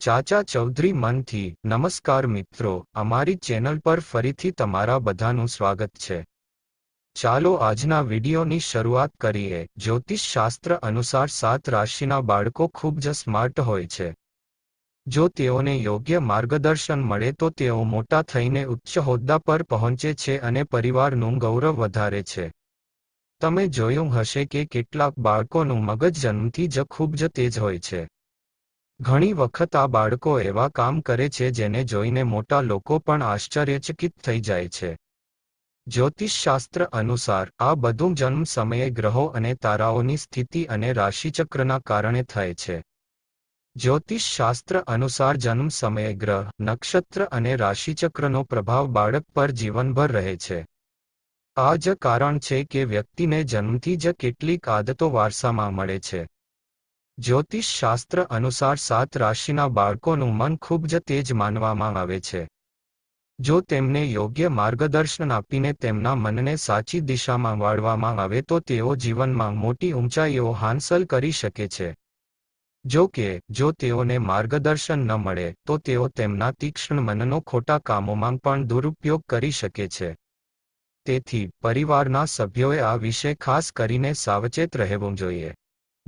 ચાચા ચૌધરી મનથી, નમસ્કાર મિત્રો, અમારી ચેનલ પર ફરીથી તમારા બધાનું સ્વાગત છે. ચાલો આજના વિડીયોની શરૂઆત કરીએ. જ્યોતિષ શાસ્ત્ર અનુસાર સાત રાશિના બાળકો ખૂબ જ સ્માર્ટ હોય છે. જો તેઓને યોગ્ય માર્ગદર્શન મળે તો તેઓ મોટા થઈને ઉચ્ચ હોદ્દા પર પહોંચે છે અને પરિવારનું ગૌરવ વધારે છે. તમે જોયું હશે કે કેટલાક બાળકોનું મગજ જન્મથી જ ખૂબ જ તેજ હોય છે. ઘણી વખત આ બાળકો એવા કામ કરે છે જેને જોઈને મોટા લોકો પણ આશ્ચર્યચકિત થઈ જાય છે. જ્યોતિષશાસ્ત્ર અનુસાર, આ બધું જન્મ સમયે ગ્રહો અને તારાઓની સ્થિતિ અને રાશિચક્રના કારણે થાય છે. જ્યોતિષશાસ્ત્ર અનુસાર જન્મ સમયે ગ્રહ, નક્ષત્ર અને રાશિચક્રનો પ્રભાવ બાળક પર જીવનભર રહે છે. આ જ કારણ છે કે વ્યક્તિને જન્મથી જ કેટલીક આદતો વારસામાં મળે છે. જ્યોતિષ શાસ્ત્ર અનુસાર સાત રાશિના બાળકોનું મન ખૂબ જ તેજ માનવામાં આવે છે. જો તેમને યોગ્ય માર્ગદર્શન આપીને તેમના મનને સાચી દિશામાં વાળવામાં આવે તો તેઓ જીવનમાં મોટી ઊંચાઈઓ હાંસલ કરી શકે છે. જો કે, જો તેઓને માર્ગદર્શન ન મળે, તો તેઓ તેમના તીક્ષ્ણ મનનો ખોટા કામોમાં પણ દુરુપયોગ કરી શકે છે. તેથી, પરિવારના સભ્યોએ આ વિશે ખાસ કરીને સાવચેત રહેવું જોઈએ.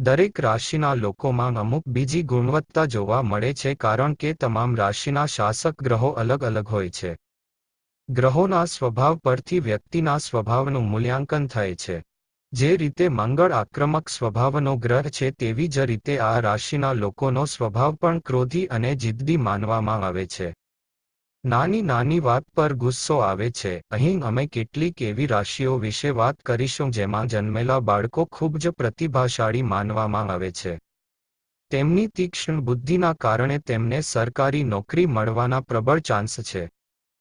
દરેક રાશિના લોકોમાં અમુક બીજી ગુણવત્તા જોવા મળે છે કારણ કે તમામ રાશિના શાસક ગ્રહો અલગ અલગ હોય છે. ગ્રહોના સ્વભાવ પરથી વ્યક્તિના સ્વભાવનું મૂલ્યાંકન થાય છે. જે રીતે મંગળ આક્રમક સ્વભાવનો ગ્રહ છે તેવી જ રીતે આ રાશિના લોકોનો સ્વભાવ પણ ક્રોધી અને જિદ્દી માનવામાં આવે છે. નાની નાની વાત પર ગુસ્સો આવે છે. અહીં અમે કેટલીક એવી રાશિઓ વિશે વાત કરીશું જેમાં જન્મેલા બાળકો ખૂબ જ પ્રતિભાશાળી માનવામાં આવે છે. તેમની તીક્ષ્ણ બુદ્ધિના કારણે તેમને સરકારી નોકરી મળવાના પ્રબળ ચાન્સ છે.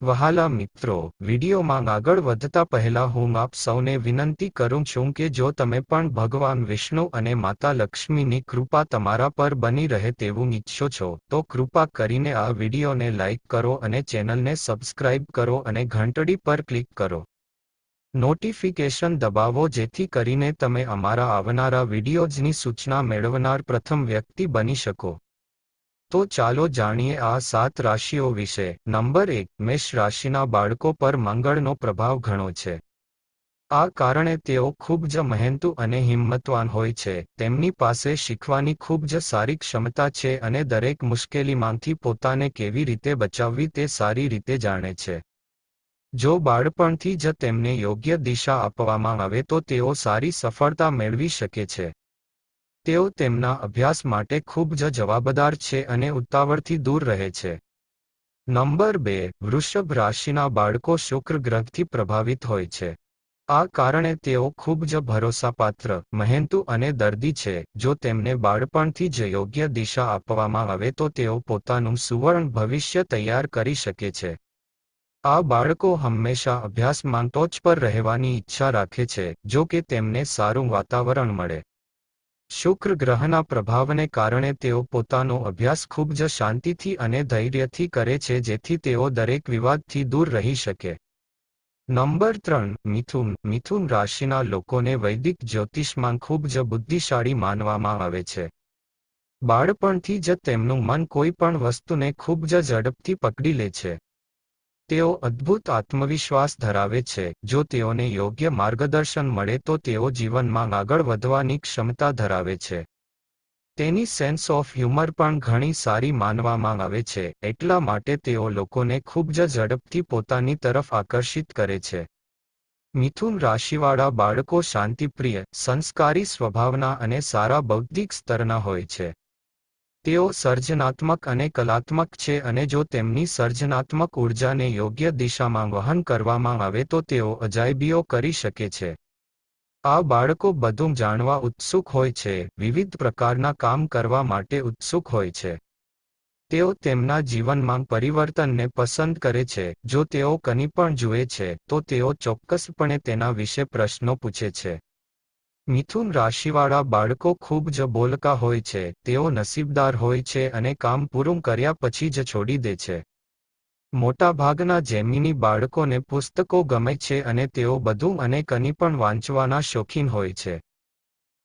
વહાલા મિત્રો, વિડીયોમાં આગળ વધતા પહેલા હું આપ સૌને વિનંતી કરું છું કે જો તમે પણ ભગવાન વિષ્ણુ અને માતા લક્ષ્મીની કૃપા તમારા પર બની રહે તેવું ઈચ્છો છો, તો કૃપા કરીને આ વિડીયોને લાઇક કરો અને ચેનલને સબસ્ક્રાઇબ કરો અને ઘંટડી પર ક્લિક કરો. નોટિફિકેશન દબાવો જેથી કરીને તમે અમારા આવનારા વિડીયોઝની સૂચના મેળવનાર પ્રથમ વ્યક્તિ બની શકો. તો ચાલો જાણીએ આ સાત રાશિઓ વિશે. નંબર એક, મેષ રાશિના બાળકો પર મંગળનો પ્રભાવ ઘણો છે. આ કારણે તેઓ ખૂબ જ મહેનતુ અને હિંમતવાન હોય છે. તેમની પાસે શીખવાની ખૂબ જ સારી ક્ષમતા છે અને દરેક મુશ્કેલીમાંથી પોતાને કેવી રીતે બચાવવી તે સારી રીતે જાણે છે. જો બાળપણથી જ તેમને યોગ્ય દિશા આપવામાં આવે તો તેઓ સારી સફળતા મેળવી શકે છે. તેઓ તેમના અભ્યાસ માટે ખૂબ જ જવાબદાર છે અને ઉતાવળથી દૂર રહે છે. નંબર બે, વૃષભ રાશિના બાળકો શુક્ર ગ્રહથી પ્રભાવિત હોય છે. આ કારણે તેઓ ખૂબ જ ભરોસાપાત્ર, મહેનતુ અને દર્દી છે. જો તેમને બાળપણથી જ યોગ્ય દિશા આપવામાં આવે તો તેઓ પોતાનું સુવર્ણ ભવિષ્ય તૈયાર કરી શકે છે. આ બાળકો હંમેશા અભ્યાસમાં ટોચ પર રહેવાની ઈચ્છા રાખે છે, જો કે તેમને સારું વાતાવરણ મળે. શુક્ર ગ્રહના પ્રભાવને કારણે તેઓ પોતાનો અભ્યાસ ખૂબ જ શાંતિથી અને ધૈર્યથી કરે છે જેથી તેઓ દરેક વિવાદથી દૂર રહી શકે. નંબર ત્રણ, મિથુન. મિથુન રાશિના લોકોને વૈદિક જ્યોતિષમાં ખૂબ જ બુદ્ધિશાળી માનવામાં આવે છે. બાળપણથી જ તેમનું મન કોઈ પણ વસ્તુને ખૂબ જ ઝડપથી પકડી લે છે. તેઓ અદ્ભુત આત્મવિશ્વાસ ધરાવે છે. જો તેઓને યોગ્ય માર્ગદર્શન મળે તો તેઓ જીવનમાં આગળ વધવાની ક્ષમતા ધરાવે છે. તેની સેન્સ ઓફ હ્યુમર પણ ઘણી સારી માનવામાં આવે છે. એટલા માટે તેઓ લોકોને ખૂબ જ ઝડપથી પોતાની તરફ આકર્ષિત કરે છે. મિથુન રાશિવાળા બાળકો શાંતિપ્રિય, સંસ્કારી સ્વભાવના અને સારા બૌદ્ધિક સ્તરના હોય છે. તેઓ સર્જનાત્મક અને કલાત્મક છે અને જો તેમની સર્જનાત્મક ઉર્જાને યોગ્ય દિશામાં વહન કરવામાં આવે તો તેઓ અજાયબીઓ કરી શકે છે. આ બાળકો બધું જાણવા ઉત્સુક હોય છે, વિવિધ પ્રકારના કામ કરવા માટે ઉત્સુક હોય છે. તેઓ તેમના જીવનમાં પરિવર્તનને પસંદ કરે છે, જો તેઓ કની પણ જુએ છે, તો તેઓ ચોક્કસપણે તેના વિશે પ્રશ્નો પૂછે છે. મિથુન રાશિવાળા બાળકો ખૂબ જ બોલકા હોય છે, તેઓ નસીબદાર હોય છે અને કામ પૂરું કર્યા પછી જ છોડી દે છે. મોટાભાગના જેમિની બાળકોને પુસ્તકો ગમે છે અને તેઓ બધું અને કની પણ વાંચવાના શોખીન હોય છે.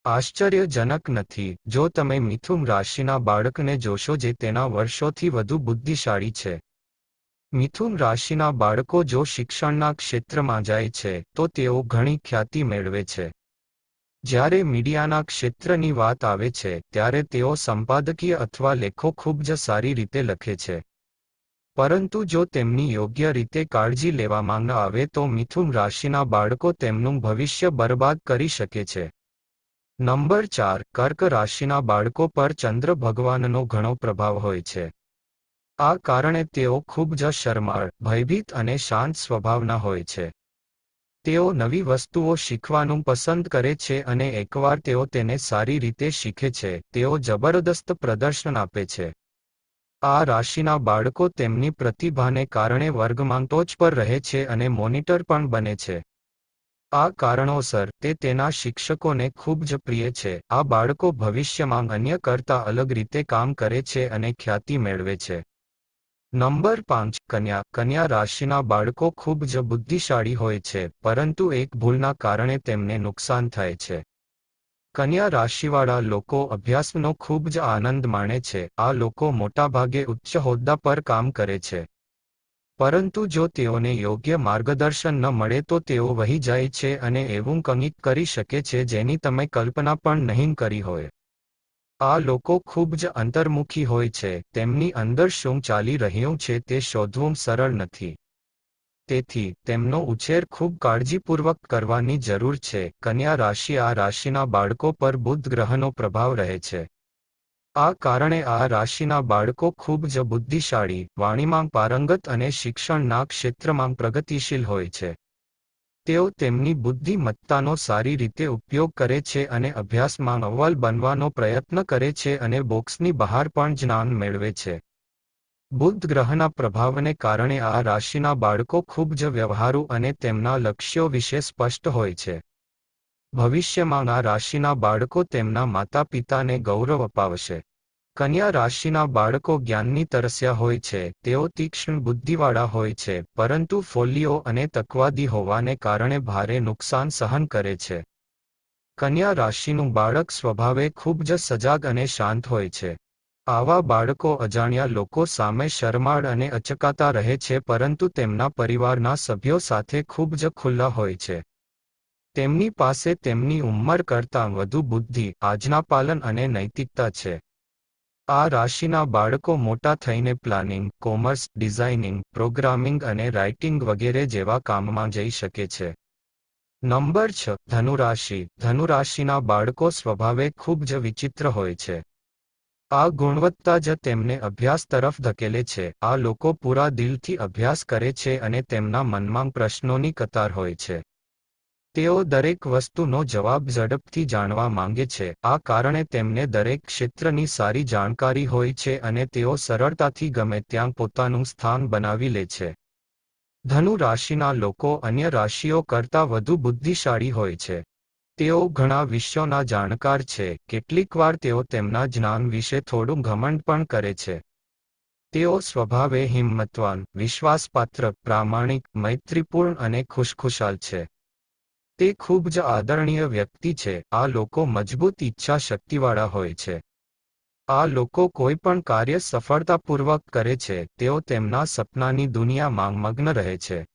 આશ્ચર્યજનક નથી, જો તમે મિથુન રાશિના બાળકને જોશો જે તેના વર્ષોથી વધુ બુદ્ધિશાળી છે. મિથુન રાશિના બાળકો જો શિક્ષણના ક્ષેત્રમાં જાય છે, તો તેઓ ઘણી ખ્યાતિ મેળવે છે. જ્યારે મીડિયાના ક્ષેત્રની વાત આવે છે, ત્યારે તેઓ સંપાદકીય અથવા લેખો ખૂબ જ સારી રીતે લખે છે. પરંતુ જો તેમની યોગ્ય રીતે કાળજી લેવામાં ન આવે, તો મિથુન રાશિના બાળકો તેમનું ભવિષ્ય બરબાદ કરી શકે છે. નંબર ચાર, કર્ક રાશિના બાળકો પર ચંદ્ર ભગવાનનો ઘણો પ્રભાવ હોય છે. આ કારણે તેઓ ખૂબ જ શરમાળ, ભયભીત અને શાંત સ્વભાવના હોય છે. તેઓ નવી વસ્તુઓ શીખવાનું પસંદ કરે છે અને એકવાર તેઓ તેને સારી રીતે શીખે છે, તેઓ જબરદસ્ત પ્રદર્શન આપે છે. આ રાશિના બાળકો તેમની પ્રતિભાને કારણે વર્ગમાં ટોચ પર રહે છે અને મોનિટર પણ બને છે. આ કારણોસર તે તેના શિક્ષકોને ખૂબ જ પ્રિય છે. આ બાળકો ભવિષ્યમાં અન્ય કરતા અલગ રીતે કામ કરે છે અને ખ્યાતિ મેળવે છે. નંબર પાંચ, કન્યા. કન્યા રાશિના બાળકો ખૂબ જ બુદ્ધિશાળી હોય છે, પરંતુ એક ભૂલના કારણે તેમને નુકસાન થાય છે. કન્યા રાશિવાળા લોકો અભ્યાસનો ખૂબ જ આનંદ માણે છે, આ લોકો મોટાભાગે ઉચ્ચ હોદ્દા પર કામ કરે છે. પરંતુ જો તેઓને યોગ્ય માર્ગદર્શન ન મળે તો તેઓ વહી જાય છે અને એવું કંઈક કરી શકે છે જેની તમે કલ્પના પણ નહીં કરી હોય. આ લોકો ખૂબ જ અંતર્મુખી હોય છે, તેમની અંદર શું ચાલી રહ્યું છે તે શોધવું સરળ નથી. તેથી, તેમનો ઉછેર ખૂબ કાળજીપૂર્વક કરવાની જરૂર છે. કન્યા રાશિ આ રાશિના બાળકો પર બુદ્ધ ગ્રહનો પ્રભાવ રહે છે. આ કારણે આ રાશિના બાળકો ખૂબ જ બુદ્ધિશાળી, વાણીમાં પારંગત અને શિક્ષણના ક્ષેત્રમાં પ્રગતિશીલ હોય છે. તેઓ તેમની બુદ્ધિમત્તાનો સારી રીતે ઉપયોગ કરે છે અને અભ્યાસમાં અવ્વલ બનવાનો પ્રયત્ન કરે છે અને બોક્સની બહાર પણ જ્ઞાન મેળવે છે. બુદ્ધ ગ્રહના પ્રભાવને કારણે આ રાશિના બાળકો ખૂબ જ વ્યવહારુ અને તેમના લક્ષ્યો વિશે સ્પષ્ટ હોય છે. ભવિષ્યમાં આ રાશિના બાળકો તેમના માતા પિતાને ગૌરવ અપાવશે. કન્યા રાશિના બાળકો જ્ઞાનની તરસ્યા હોય છે, તેઓ તીક્ષ્ણ બુદ્ધિવાળા હોય છે, પરંતુ ફોલ્લીઓ અને તકવાદી હોવાને કારણે ભારે નુકસાન સહન કરે છે. કન્યા રાશિનું બાળક સ્વભાવે ખૂબ જ સજાગ અને શાંત હોય છે. આવા બાળકો અજાણ્યા લોકો સામે શરમાળ અને અચકાતા રહે છે, પરંતુ તેમના પરિવારના સભ્યો સાથે ખૂબ જ ખુલ્લા હોય છે. તેમની પાસે તેમની ઉંમર કરતાં વધુ બુદ્ધિ આજનાપાલન અને નૈતિકતા છે. આ રાશિના બાળકો મોટા થઈને પ્લાનિંગ કોમર્સ ડિઝાઇનિંગ પ્રોગ્રામિંગ અને રાઇટિંગ વગેરે જેવા કામમાં જઈ શકે છે. નંબર છ, ધનુરાશિ. ધનુરાશિના બાળકો સ્વભાવે ખૂબ જ વિચિત્ર હોય છે. આ ગુણવત્તા જ તેમને અભ્યાસ તરફ ધકેલે છે. આ લોકો પૂરા દિલથી અભ્યાસ કરે છે અને તેમના મનમાં પ્રશ્નોની કતાર હોય છે. તેઓ દરેક વસ્તુનો જવાબ ઝડપથી જાણવા માંગે છે. આ કારણે તેમને દરેક ક્ષેત્રની સારી જાણકારી હોય છે અને તેઓ સરળતાથી ગમે ત્યાં પોતાનું સ્થાન બનાવી લે છે. ધનુ રાશિના લોકો અન્ય રાશિઓ કરતાં વધુ બુદ્ધિશાળી હોય છે. તેઓ ઘણા વિષયોના જાણકાર છે. કેટલીકવાર તેઓ તેમના જ્ઞાન વિશે થોડું ઘમંડ પણ કરે છે. તેઓ સ્વભાવે હિંમતવાન, વિશ્વાસપાત્ર, પ્રામાણિક, મૈત્રીપૂર્ણ અને ખુશખુશાલ છે. તે ખૂબ જ આદરણીય વ્યક્તિ છે. આ લોકો મજબૂત ઈચ્છા શક્તિવાળા હોય છે. આ લોકો કોઈ પણ કાર્ય સફળતાપૂર્વક કરે છે. તેઓ તેમના સપનાની દુનિયામાં મગ્ન રહે છે.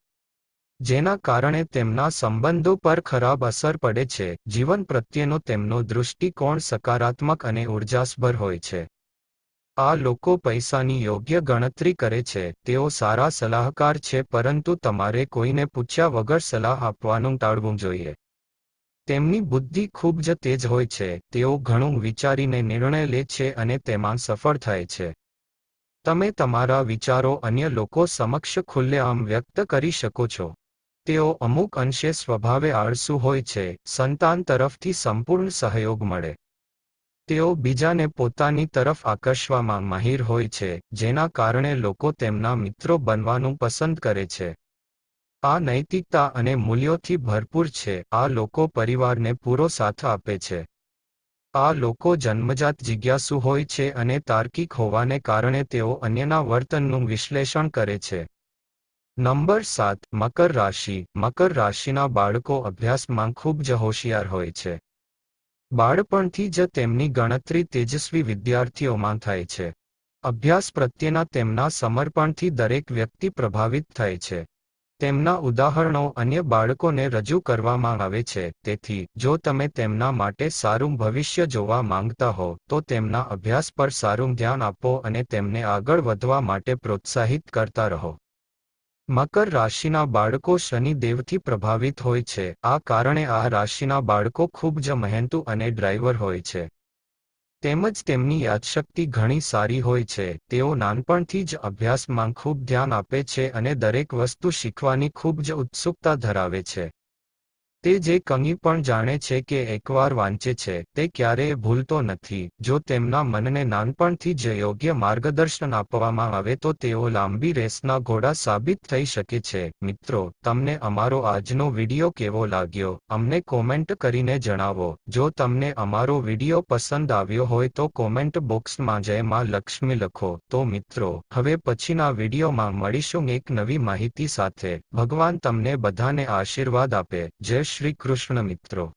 જેના કારણે તેમના સંબંધો પર ખરાબ અસર પડે છે. જીવન પ્રત્યેનો તેમનો દૃષ્ટિકોણ સકારાત્મક અને ઉર્જાસભર હોય છે. આ લોકો પૈસાની યોગ્ય ગણતરી કરે છે, તેઓ સારા સલાહકાર છે, પરંતુ તમારે કોઈને પૂછ્યા વગર સલાહ આપવાનું ટાળવું જોઈએ. તેમની બુદ્ધિ ખૂબ જ તેજ હોય છે, તેઓ ઘણું વિચારીને નિર્ણય લે છે અને તેમાં સફળ થાય છે. તમે તમારા વિચારો અન્ય લોકો સમક્ષ ખુલ્લેઆમ વ્યક્ત કરી શકો છો. તેઓ અમુક અંશે સ્વભાવે આળસુ હોય છે, સંતાન તરફથી સંપૂર્ણ સહયોગ મળે. તેઓ બીજાને પોતાની તરફ આકર્ષવામાં માહિર હોય છે, જેના કારણે લોકો તેમના મિત્રો બનવાનું પસંદ કરે છે. આ નૈતિકતા અને મૂલ્યોથી ભરપૂર છે, આ લોકો પરિવારને પૂરો સાથ આપે છે. આ લોકો જન્મજાત જિજ્ઞાસુ હોય છે અને તાર્કિક હોવાને કારણે તેઓ અન્યના વર્તનનું વિશ્લેષણ કરે છે. નંબર સાત, મકર રાશિ. મકર રાશિના બાળકો અભ્યાસમાં ખૂબ જ હોશિયાર હોય છે. બાળપણથી જ તેમની ગણતરી તેજસ્વી વિદ્યાર્થીઓમાં થાય છે. અભ્યાસ પ્રત્યેના તેમના સમર્પણથી દરેક વ્યક્તિ પ્રભાવિત થાય છે. તેમના ઉદાહરણો અન્ય બાળકોને રજૂ કરવામાં આવે છે. તેથી, જો તમે તેમના માટે સારું ભવિષ્ય જોવા માંગતા હો, તો તેમના અભ્યાસ પર સારું ધ્યાન આપો અને તેમને આગળ વધવા માટે પ્રોત્સાહિત કરતા રહો. મકર રાશિના બાળકો શનિદેવથી પ્રભાવિત હોય છે. આ કારણે આ રાશિના બાળકો ખૂબ જ મહેનતુ અને ડ્રાઈવર હોય છે. તેમજ તેમની યાદશક્તિ ઘણી સારી હોય છે. તેઓ નાનપણથી જ અભ્યાસમાં ખૂબ ધ્યાન આપે છે અને દરેક વસ્તુ શીખવાની ખૂબ જ ઉત્સુકતા ધરાવે છે. તે જે કંઈ પણ જાણે છે કે એકવાર વાંચે છે, તે ક્યારેય ભૂલતો નથી. જો તેમના મનને નાનપણથી જ યોગ્ય માર્ગદર્શન આપવામાં આવે તો તેઓ લાંબી રેસના ઘોડા સાબિત થઈ શકે છે. મિત્રો, તમને અમારો આજનો વીડિયો કેવો લાગ્યો? અમને કોમેન્ટ કરીને જણાવો. જો તમને અમારો વીડિયો પસંદ આવ્યો હોય તો કોમેન્ટ બોક્સમાં જય માં લક્ષ્મી લખો. તો મિત્રો, હવે પછીના વિડીયોમાં મળીશું એક નવી માહિતી સાથે. ભગવાન તમને બધાને આશીર્વાદ આપે. જય શ્રી કૃષ્ણ મિત્રો.